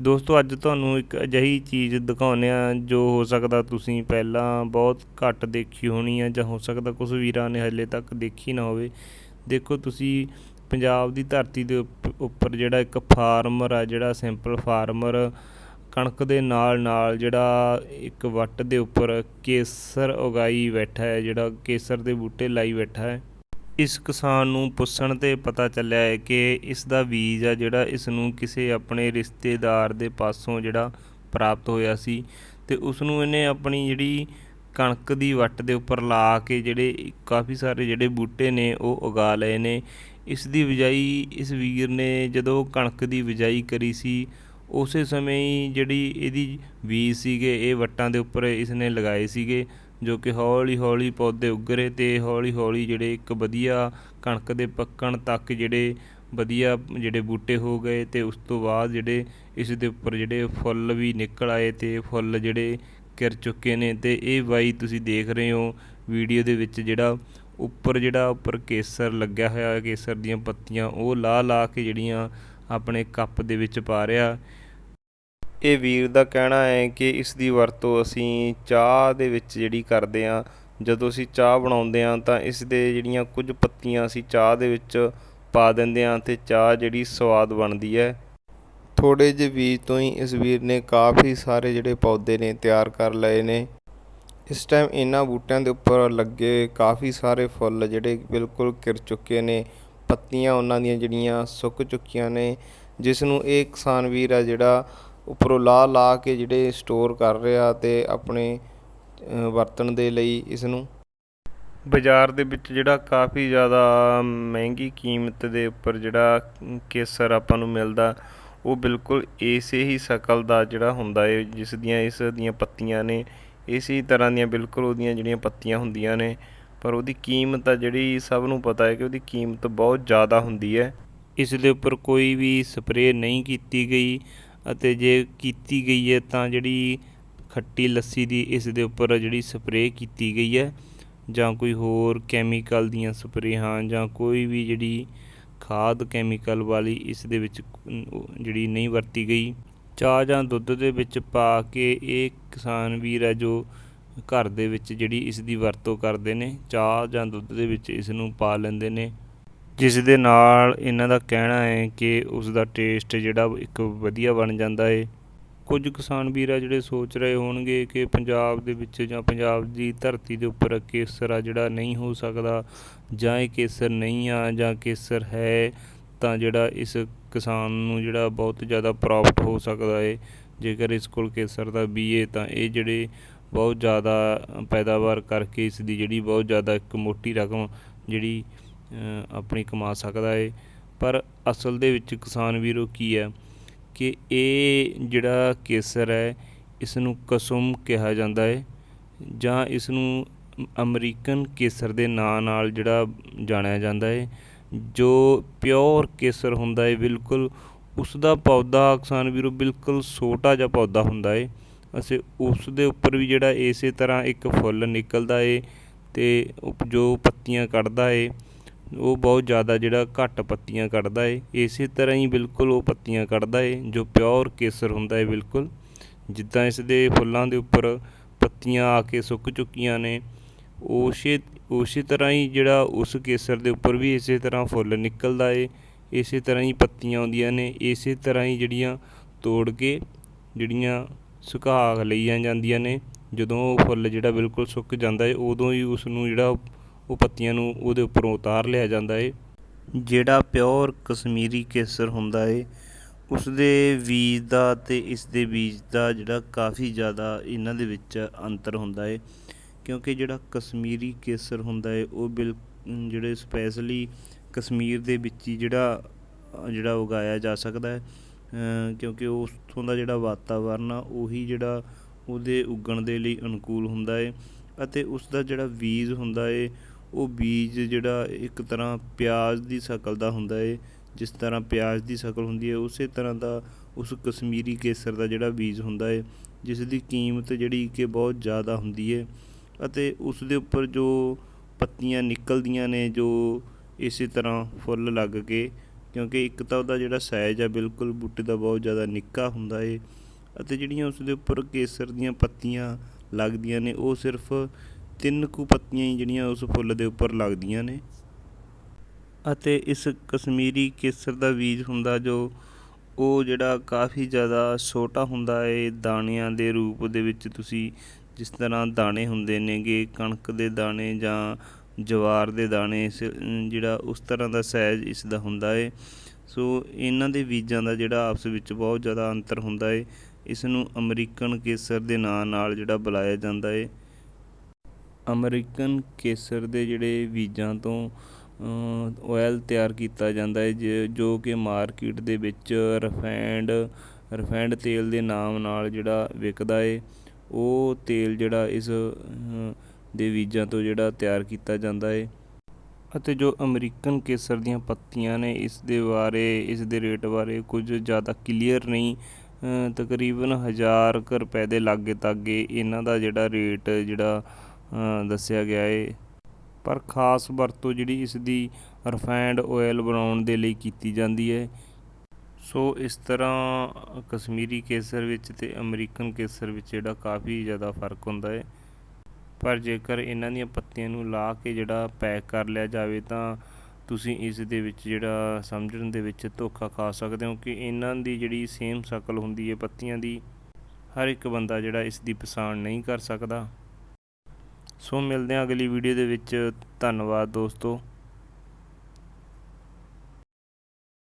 ਦੋਸਤੋ, ਅੱਜ ਤੁਹਾਨੂੰ ਇੱਕ ਅਜਿਹੀ ਚੀਜ਼ ਦਿਖਾਉਂਦੇ ਆ ਜੋ ਹੋ ਸਕਦਾ ਤੁਸੀਂ ਪਹਿਲਾਂ ਬਹੁਤ ਘੱਟ ਦੇਖੀ ਹੋਣੀ ਆ ਜਾਂ ਹੋ ਸਕਦਾ ਕੁਝ ਵੀਰਾਂ ਨੇ ਹਲੇ ਤੱਕ ਦੇਖੀ ਨਾ ਹੋਵੇ। ਦੇਖੋ, ਤੁਸੀਂ ਪੰਜਾਬ ਦੀ ਧਰਤੀ ਦੇ ਉੱਪ- ਉੱਪਰ ਜਿਹੜਾ ਇੱਕ ਫਾਰਮਰ ਆ, ਜਿਹੜਾ ਸਿੰਪਲ ਫਾਰਮਰ, ਕਣਕ ਦੇ ਨਾਲ ਨਾਲ ਜਿਹੜਾ ਇੱਕ ਵੱਟ ਦੇ ਉੱਪਰ ਕੇਸਰ ਉਗਾਈ ਬੈਠਾ ਹੈ, ਜਿਹੜਾ ਕੇਸਰ ਦੇ ਬੂਟੇ ਲਾਈ ਬੈਠਾ ਹੈ। ਇਸ ਕਿਸਾਨ ਨੂੰ ਪੁੱਛਣ ਤੇ ਪਤਾ ਚੱਲਿਆ ਹੈ ਕਿ ਇਸ ਦਾ ਬੀਜ ਆ ਜਿਹੜਾ ਇਸ ਨੂੰ ਕਿਸੇ ਆਪਣੇ ਰਿਸ਼ਤੇਦਾਰ ਦੇ ਪਾਸੋਂ ਜਿਹੜਾ ਪ੍ਰਾਪਤ ਹੋਇਆ ਸੀ ਅਤੇ ਉਸ ਨੂੰ ਇਹਨੇ ਆਪਣੀ ਜਿਹੜੀ ਕਣਕ ਦੀ ਵੱਟ ਦੇ ਉੱਪਰ ਲਾ ਕੇ ਜਿਹੜੇ ਕਾਫੀ ਸਾਰੇ ਜਿਹੜੇ ਬੂਟੇ ਨੇ ਉਹ ਉਗਾ ਲਏ ਨੇ। ਇਸ ਦੀ ਬਿਜਾਈ, ਇਸ ਵੀਰ ਨੇ ਜਦੋਂ ਕਣਕ ਦੀ ਬਿਜਾਈ ਕਰੀ ਸੀ, ਉਸੇ ਸਮੇਂ ਹੀ ਜਿਹੜੀ ਇਹਦੀ ਬੀਜ ਸੀਗੇ, ਇਹ ਵੱਟਾਂ ਦੇ ਉੱਪਰ ਇਸਨੇ ਲਗਾਏ ਸੀਗੇ। ਜੋ ਕਿ ਹੌਲੀ ਹੌਲੀ ਪੌਦੇ ਉੱਗਰੇ ਤੇ ਹੌਲੀ ਹੌਲੀ ਜਿਹੜੇ ਇੱਕ ਵਧੀਆ ਕਣਕ ਦੇ ਪੱਕਣ ਤੱਕ ਜਿਹੜੇ ਵਧੀਆ ਜਿਹੜੇ ਬੂਟੇ ਹੋ ਗਏ ਤੇ ਉਸ ਤੋਂ ਬਾਅਦ ਜਿਹੜੇ ਇਸ ਦੇ ਉੱਪਰ ਜਿਹੜੇ ਫੁੱਲ ਵੀ ਨਿਕਲ ਆਏ ਤੇ ਫੁੱਲ ਜਿਹੜੇ ਕਿਰ ਚੁੱਕੇ ਨੇ ਤੇ ਇਹ ਬਾਈ ਤੁਸੀਂ ਦੇਖ ਰਹੇ ਹੋ ਵੀਡੀਓ ਦੇ ਵਿੱਚ ਜਿਹੜਾ ਉੱਪਰ ਜਿਹੜਾ ਉੱਪਰ ਕੇਸਰ ਲੱਗਿਆ ਹੋਇਆ ਹੈ, ਕੇਸਰ ਦੀਆਂ ਪੱਤੀਆਂ ਉਹ ਲਾ ਲਾ ਕੇ ਜਿਹੜੀਆਂ ਆਪਣੇ ਕੱਪ ਦੇ ਵਿੱਚ ਪਾ ਰਿਹਾ। ਇਹ ਵੀਰ ਦਾ ਕਹਿਣਾ ਹੈ ਕਿ ਇਸ ਦੀ ਵਰਤੋਂ ਅਸੀਂ ਚਾਹ ਦੇ ਵਿੱਚ ਜਿਹੜੀ ਕਰਦੇ ਹਾਂ। ਜਦੋਂ ਅਸੀਂ ਚਾਹ ਬਣਾਉਂਦੇ ਹਾਂ ਤਾਂ ਇਸ ਦੇ ਜਿਹੜੀਆਂ ਕੁਝ ਪੱਤੀਆਂ ਅਸੀਂ ਚਾਹ ਦੇ ਵਿੱਚ ਪਾ ਦਿੰਦੇ ਹਾਂ ਤੇ ਚਾਹ ਜਿਹੜੀ ਸਵਾਦ ਬਣਦੀ ਹੈ। ਥੋੜੇ ਜਿਹੇ ਬੀਜ ਤੋਂ ਹੀ ਇਸ ਵੀਰ ਨੇ ਕਾਫੀ ਸਾਰੇ ਜਿਹੜੇ ਪੌਦੇ ਨੇ ਤਿਆਰ ਕਰ ਲਏ ਨੇ। ਇਸ ਟਾਈਮ ਇਹਨਾਂ ਬੂਟਿਆਂ ਦੇ ਉੱਪਰ ਲੱਗੇ ਕਾਫੀ ਸਾਰੇ ਫੁੱਲ ਜਿਹੜੇ ਬਿਲਕੁਲ ਕਿਰ ਚੁੱਕੇ ਨੇ। ਪੱਤੀਆਂ ਉਹਨਾਂ ਦੀਆਂ ਜਿਹੜੀਆਂ ਸੁੱਕ ਚੁੱਕੀਆਂ ਨੇ, ਜਿਸ ਨੂੰ ਇਹ ਕਿਸਾਨ ਵੀਰ ਆ ਜਿਹੜਾ ਉੱਪਰੋਂ ਲਾ ਲਾ ਕੇ ਜਿਹੜੇ ਸਟੋਰ ਕਰ ਰਿਹਾ ਤੇ ਆਪਣੇ ਵਰਤਣ ਦੇ ਲਈ ਇਸ ਨੂੰ ਬਾਜ਼ਾਰ ਦੇ ਵਿੱਚ ਜਿਹੜਾ ਕਾਫੀ ਜ਼ਿਆਦਾ ਮਹਿੰਗੀ ਕੀਮਤ ਦੇ ਉੱਪਰ ਜਿਹੜਾ ਕੇਸਰ ਆਪਾਂ ਨੂੰ ਮਿਲਦਾ ਉਹ ਬਿਲਕੁਲ ਇਸੇ ਹੀ ਸ਼ਕਲ ਦਾ ਜਿਹੜਾ ਹੁੰਦਾ ਹੈ ਜਿਸ ਦੀਆਂ ਇਸ ਦੀਆਂ ਪੱਤੀਆਂ ਨੇ ਇਸੇ ਤਰ੍ਹਾਂ ਦੀਆਂ ਬਿਲਕੁਲ ਉਹਦੀਆਂ ਜਿਹੜੀਆਂ ਪੱਤੀਆਂ ਹੁੰਦੀਆਂ ਨੇ। ਪਰ ਉਹਦੀ ਕੀਮਤ ਆ ਜਿਹੜੀ ਸਭ ਨੂੰ ਪਤਾ ਹੈ ਕਿ ਉਹਦੀ ਕੀਮਤ ਬਹੁਤ ਜ਼ਿਆਦਾ ਹੁੰਦੀ ਹੈ ਇਸ ਦੇ ਉੱਪਰ ਕੋਈ ਵੀ ਸਪਰੇਅ ਨਹੀਂ ਕੀਤੀ ਗਈ। ਅਤੇ ਜੇ ਕੀਤੀ ਗਈ ਹੈ ਤਾਂ ਜਿਹੜੀ ਖੱਟੀ ਲੱਸੀ ਦੀ ਇਸ ਦੇ ਉੱਪਰ ਜਿਹੜੀ ਸਪਰੇਅ ਕੀਤੀ ਗਈ ਹੈ, ਜਾਂ ਕੋਈ ਹੋਰ ਕੈਮੀਕਲ ਦੀਆਂ ਸਪਰੇਹਾਂ, ਜਾਂ ਕੋਈ ਵੀ ਜਿਹੜੀ ਖਾਦ ਕੈਮੀਕਲ ਵਾਲੀ ਇਸ ਦੇ ਵਿੱਚ ਜਿਹੜੀ ਨਹੀਂ ਵਰਤੀ ਗਈ, ਚਾਹ ਜਾਂ ਦੁੱਧ ਦੇ ਵਿੱਚ ਪਾ ਕੇ ਇਹ ਕਿਸਾਨ ਵੀਰ ਹੈ ਜੋ ਘਰ ਦੇ ਵਿੱਚ ਜਿਹੜੀ ਇਸ ਦੀ ਵਰਤੋਂ ਕਰਦੇ ਨੇ, ਚਾਹ ਜਾਂ ਦੁੱਧ ਦੇ ਵਿੱਚ ਇਸ ਨੂੰ ਪਾ ਲੈਂਦੇ ਨੇ। ਜਿਸ ਦੇ ਨਾਲ ਇਹਨਾਂ ਦਾ ਕਹਿਣਾ ਹੈ ਕਿ ਉਸ ਦਾ ਟੇਸਟ ਜਿਹੜਾ ਇੱਕ ਵਧੀਆ ਬਣ ਜਾਂਦਾ ਹੈ ਕੁਝ ਕਿਸਾਨ ਵੀਰ ਆ ਜਿਹੜੇ ਸੋਚ ਰਹੇ ਹੋਣਗੇ ਕਿ ਪੰਜਾਬ ਦੇ ਵਿੱਚ ਜਾਂ ਪੰਜਾਬ ਦੀ ਧਰਤੀ ਦੇ ਉੱਪਰ ਕੇਸਰ ਆ ਜਿਹੜਾ ਨਹੀਂ ਹੋ ਸਕਦਾ ਜਾਂ ਇਹ ਕੇਸਰ ਨਹੀਂ ਆ ਜਾਂ ਕੇਸਰ ਹੈ ਤਾਂ ਜਿਹੜਾ ਇਸ ਕਿਸਾਨ ਨੂੰ ਜਿਹੜਾ ਬਹੁਤ ਜ਼ਿਆਦਾ ਪ੍ਰੋਫਿਟ ਹੋ ਸਕਦਾ ਹੈ ਜੇਕਰ ਇਸ ਕੋਲ ਕੇਸਰ ਦਾ ਬੀਏ ਤਾਂ ਇਹ ਜਿਹੜੇ ਬਹੁਤ ਜ਼ਿਆਦਾ ਪੈਦਾਵਾਰ ਕਰਕੇ ਇਸ ਦੀ ਜਿਹੜੀ ਬਹੁਤ ਜ਼ਿਆਦਾ ਇੱਕ ਮੋਟੀ ਰਕਮ ਜਿਹੜੀ ਆਪਣੀ ਕਮਾ ਸਕਦਾ ਹੈ ਪਰ ਅਸਲ ਦੇ ਵਿੱਚ ਕਿਸਾਨ ਵੀਰੋ ਕੀ ਹੈ ਕਿ ਇਹ ਜਿਹੜਾ ਕੇਸਰ ਹੈ ਇਸ ਨੂੰ ਕਸੁਮ ਕਿਹਾ ਜਾਂਦਾ ਹੈ ਜਾਂ ਇਸ ਨੂੰ ਅਮਰੀਕਨ ਕੇਸਰ ਦੇ ਨਾਂ ਨਾਲ ਜਿਹੜਾ ਜਾਣਿਆ ਜਾਂਦਾ ਹੈ ਜੋ ਪਿਓਰ ਕੇਸਰ ਹੁੰਦਾ ਹੈ ਬਿਲਕੁਲ ਉਸ ਦਾ ਪੌਦਾ ਕਿਸਾਨ ਵੀਰੋ ਬਿਲਕੁਲ ਛੋਟਾ ਜਿਹਾ ਪੌਦਾ ਹੁੰਦਾ ਹੈ ਅਸੀਂ ਉਸ ਦੇ ਉੱਪਰ ਵੀ ਜਿਹੜਾ ਇਸੇ ਤਰ੍ਹਾਂ ਇੱਕ ਫੁੱਲ ਨਿਕਲਦਾ ਏ ਤੇ ਉਪ- ਜੋ ਪੱਤੀਆਂ ਕੱਢਦਾ ਏ ਉਹ ਬਹੁਤ ਜ਼ਿਆਦਾ ਜਿਹੜਾ ਘੱਟ ਪੱਤੀਆਂ ਕੱਢਦਾ ਏ। ਇਸੇ ਤਰ੍ਹਾਂ ਹੀ ਬਿਲਕੁਲ ਉਹ ਪੱਤੀਆਂ ਕੱਢਦਾ ਏ, ਜੋ ਪਿਓਰ ਕੇਸਰ ਹੁੰਦਾ ਏ ਬਿਲਕੁਲ। ਜਿੱਦਾਂ ਇਸ ਦੇ ਫੁੱਲਾਂ ਦੇ ਉੱਪਰ ਪੱਤੀਆਂ ਆ ਕੇ ਸੁੱਕ ਚੁੱਕੀਆਂ ਨੇ, ਉਸੇ ਉਸੇ ਤਰ੍ਹਾਂ ਹੀ ਜਿਹੜਾ ਉਸ ਕੇਸਰ ਦੇ ਉੱਪਰ ਵੀ ਇਸੇ ਤਰ੍ਹਾਂ ਫੁੱਲ ਨਿਕਲਦਾ ਏ। ਇਸੇ ਤਰ੍ਹਾਂ ਹੀ ਪੱਤੀਆਂ ਆਉਂਦੀਆਂ ਨੇ, ਇਸੇ ਤਰ੍ਹਾਂ ਹੀ ਜਿਹੜੀਆਂ ਤੋੜ ਕੇ ਜਿਹੜੀਆਂ ਸੁਕਾ ਲਈਆਂ ਜਾਂਦੀਆਂ ਨੇ। ਜਦੋਂ ਉਹ ਫੁੱਲ ਜਿਹੜਾ ਬਿਲਕੁਲ ਸੁੱਕ ਜਾਂਦਾ ਏ, ਉਦੋਂ ਹੀ ਉਸ ਨੂੰ ਜਿਹੜਾ ਉਹ ਪੱਤੀਆਂ ਨੂੰ ਉਹਦੇ ਉੱਪਰੋਂ ਉਤਾਰ ਲਿਆ ਜਾਂਦਾ ਏ। ਜਿਹੜਾ ਪਿਓਰ ਕਸ਼ਮੀਰੀ ਕੇਸਰ ਹੁੰਦਾ ਏ ਉਸ ਦੇ ਬੀਜ ਦਾ ਤੇ ਇਸ ਦੇ ਬੀਜ ਦਾ ਜਿਹੜਾ ਕਾਫੀ ਜ਼ਿਆਦਾ ਇਹਨਾਂ ਦੇ ਵਿੱਚ ਅੰਤਰ ਹੁੰਦਾ ਏ। ਕਿਉਂਕਿ ਜਿਹੜਾ ਕਸ਼ਮੀਰੀ ਕੇਸਰ ਹੁੰਦਾ ਏ ਉਹ ਬਿਲ ਜਿਹੜੇ ਸਪੈਸ਼ਲੀ ਕਸ਼ਮੀਰ ਦੇ ਵਿੱਚ ਹੀ ਜਿਹੜਾ ਜਿਹੜਾ ਉਗਾਇਆ ਜਾ ਸਕਦਾ ਹੈ ਅ, ਕਿਉਂਕਿ ਉੱਥੋਂ ਦਾ ਜਿਹੜਾ ਵਾਤਾਵਰਨ ਆ ਉਹੀ ਜਿਹੜਾ ਉਹਦੇ ਉੱਗਣ ਦੇ ਲਈ ਅਨੁਕੂਲ ਹੁੰਦਾ ਏ। ਅਤੇ ਉਸ ਦਾ ਜਿਹੜਾ ਬੀਜ ਹੁੰਦਾ ਏ ਉਹ ਬੀਜ ਜਿਹੜਾ ਇੱਕ ਤਰ੍ਹਾਂ ਪਿਆਜ਼ ਦੀ ਸ਼ਕਲ ਦਾ ਹੁੰਦਾ ਹੈ ਜਿਸ ਤਰ੍ਹਾਂ ਪਿਆਜ਼ ਦੀ ਸ਼ਕਲ ਹੁੰਦੀ ਹੈ ਉਸੇ ਤਰ੍ਹਾਂ ਦਾ ਉਸ ਕਸ਼ਮੀਰੀ ਕੇਸਰ ਦਾ ਜਿਹੜਾ ਬੀਜ ਹੁੰਦਾ ਹੈ ਜਿਸ ਦੀ ਕੀਮਤ ਜਿਹੜੀ ਕਿ ਬਹੁਤ ਜ਼ਿਆਦਾ ਹੁੰਦੀ ਹੈ ਅਤੇ ਉਸ ਦੇ ਉੱਪਰ ਜੋ ਪੱਤੀਆਂ ਨਿਕਲਦੀਆਂ ਨੇ, ਜੋ ਇਸੇ ਤਰ੍ਹਾਂ ਫੁੱਲ ਲੱਗ ਕੇ, ਕਿਉਂਕਿ ਇੱਕ ਤਾਂ ਉਹਦਾ ਜਿਹੜਾ ਸਾਈਜ਼ ਆ ਬਿਲਕੁਲ ਬੂਟੇ ਦਾ ਬਹੁਤ ਜ਼ਿਆਦਾ ਨਿੱਕਾ ਹੁੰਦਾ ਏ ਅਤੇ ਜਿਹੜੀਆਂ ਉਸ ਦੇ ਉੱਪਰ ਕੇਸਰ ਦੀਆਂ ਪੱਤੀਆਂ ਲੱਗਦੀਆਂ ਨੇ, ਉਹ ਸਿਰਫ ਤਿੰਨ ਕੁ ਪੱਤੀਆਂ ਹੀ ਜਿਹੜੀਆਂ ਉਸ ਫੁੱਲ ਦੇ ਉੱਪਰ ਲੱਗਦੀਆਂ ਨੇ। ਅਤੇ ਇਸ ਕਸ਼ਮੀਰੀ ਕੇਸਰ ਦਾ ਬੀਜ ਹੁੰਦਾ ਜੋ ਉਹ ਜਿਹੜਾ ਕਾਫੀ ਜ਼ਿਆਦਾ ਛੋਟਾ ਹੁੰਦਾ ਹੈ ਦਾਣਿਆਂ ਦੇ ਰੂਪ ਦੇ ਵਿੱਚ ਤੁਸੀਂ ਜਿਸ ਤਰ੍ਹਾਂ ਦਾਣੇ ਹੁੰਦੇ ਨੇਗੇ, ਕਣਕ ਦੇ ਦਾਣੇ ਜਾਂ ਜਵਾਰ ਦੇ ਦਾਣੇ, ਇਸ ਜਿਹੜਾ ਉਸ ਤਰ੍ਹਾਂ ਦਾ ਸਾਈਜ਼ ਇਸ ਦਾ ਹੁੰਦਾ ਹੈ। ਸੋ ਇਹਨਾਂ ਦੇ ਬੀਜਾਂ ਦਾ ਜਿਹੜਾ ਆਪਸ ਵਿੱਚ ਬਹੁਤ ਜ਼ਿਆਦਾ ਅੰਤਰ ਹੁੰਦਾ ਹੈ। ਇਸ ਨੂੰ ਅਮਰੀਕਨ ਕੇਸਰ ਦੇ ਨਾਂ ਨਾਲ ਜਿਹੜਾ ਬੁਲਾਇਆ ਜਾਂਦਾ ਹੈ। ਅਮਰੀਕਨ ਕੇਸਰ ਦੇ ਜਿਹੜੇ ਬੀਜਾਂ ਤੋਂ ਆਇਲ ਤਿਆਰ ਕੀਤਾ ਜਾਂਦਾ ਹੈ, ਜ- ਜੋ ਕਿ ਮਾਰਕੀਟ ਦੇ ਵਿੱਚ ਰਫੈਂਡ ਰਿਫਾਈਂਡ ਤੇਲ ਦੇ ਨਾਮ ਨਾਲ ਜਿਹੜਾ ਵਿਕਦਾ ਏ, ਉਹ ਤੇਲ ਜਿਹੜਾ ਇਸ ਦੇ ਬੀਜਾਂ ਤੋਂ ਜਿਹੜਾ ਤਿਆਰ ਕੀਤਾ ਜਾਂਦਾ ਹੈ ਅਤੇ ਜੋ ਅਮਰੀਕਨ ਕੇਸਰ ਦੀਆਂ ਪੱਤੀਆਂ ਨੇ, ਇਸ ਦੇ ਬਾਰੇ, ਇਸ ਦੇ ਰੇਟ ਬਾਰੇ ਕੁਝ ਜ਼ਿਆਦਾ ਕਲੀਅਰ ਨਹੀਂ ਤਕਰੀਬਨ ਹਜ਼ਾਰ ਕੁ ਰੁਪਏ ਦੇ ਲਾਗੇ ਤਾਗੇ ਇਹਨਾਂ ਦਾ ਜਿਹੜਾ ਰੇਟ ਜਿਹੜਾ ਦੱਸਿਆ ਗਿਆ ਏ। ਪਰ ਖਾਸ ਵਰਤੋਂ ਜਿਹੜੀ ਇਸ ਦੀ ਰਿਫਾਈਂਡ ਆਇਲ ਬਣਾਉਣ ਦੇ ਲਈ ਕੀਤੀ ਜਾਂਦੀ ਹੈ ਸੋ ਇਸ ਤਰ੍ਹਾਂ ਕਸ਼ਮੀਰੀ ਕੇਸਰ ਵਿੱਚ ਤੇ ਅਮਰੀਕਨ ਕੇਸਰ ਵਿੱਚ ਜਿਹੜਾ ਕਾਫੀ ਜ਼ਿਆਦਾ ਫ਼ਰਕ ਹੁੰਦਾ ਹੈ ਪਰ ਜੇਕਰ ਇਹਨਾਂ ਦੀਆਂ ਪੱਤੀਆਂ ਨੂੰ ਲਾ ਕੇ ਜਿਹੜਾ ਪੈਕ ਕਰ ਲਿਆ ਜਾਵੇ ਤਾਂ ਤੁਸੀਂ ਇਸ ਦੇ ਵਿੱਚ ਜਿਹੜਾ ਸਮਝਣ ਦੇ ਵਿੱਚ ਧੋਖਾ ਖਾ ਸਕਦੇ ਹੋ ਕਿ ਇਹਨਾਂ ਦੀ ਜਿਹੜੀ ਸੇਮ ਸ਼ਕਲ ਹੁੰਦੀ ਹੈ ਪੱਤੀਆਂ ਦੀ। ਹਰ ਇੱਕ ਬੰਦਾ ਜਿਹੜਾ ਇਸ ਦੀ ਪਛਾਣ ਨਹੀਂ ਕਰ ਸਕਦਾ। ਸੋ ਮਿਲਦੇ ਹਾਂ ਅਗਲੀ ਵੀਡੀਓ ਦੇ ਵਿੱਚ। ਧੰਨਵਾਦ ਦੋਸਤੋ।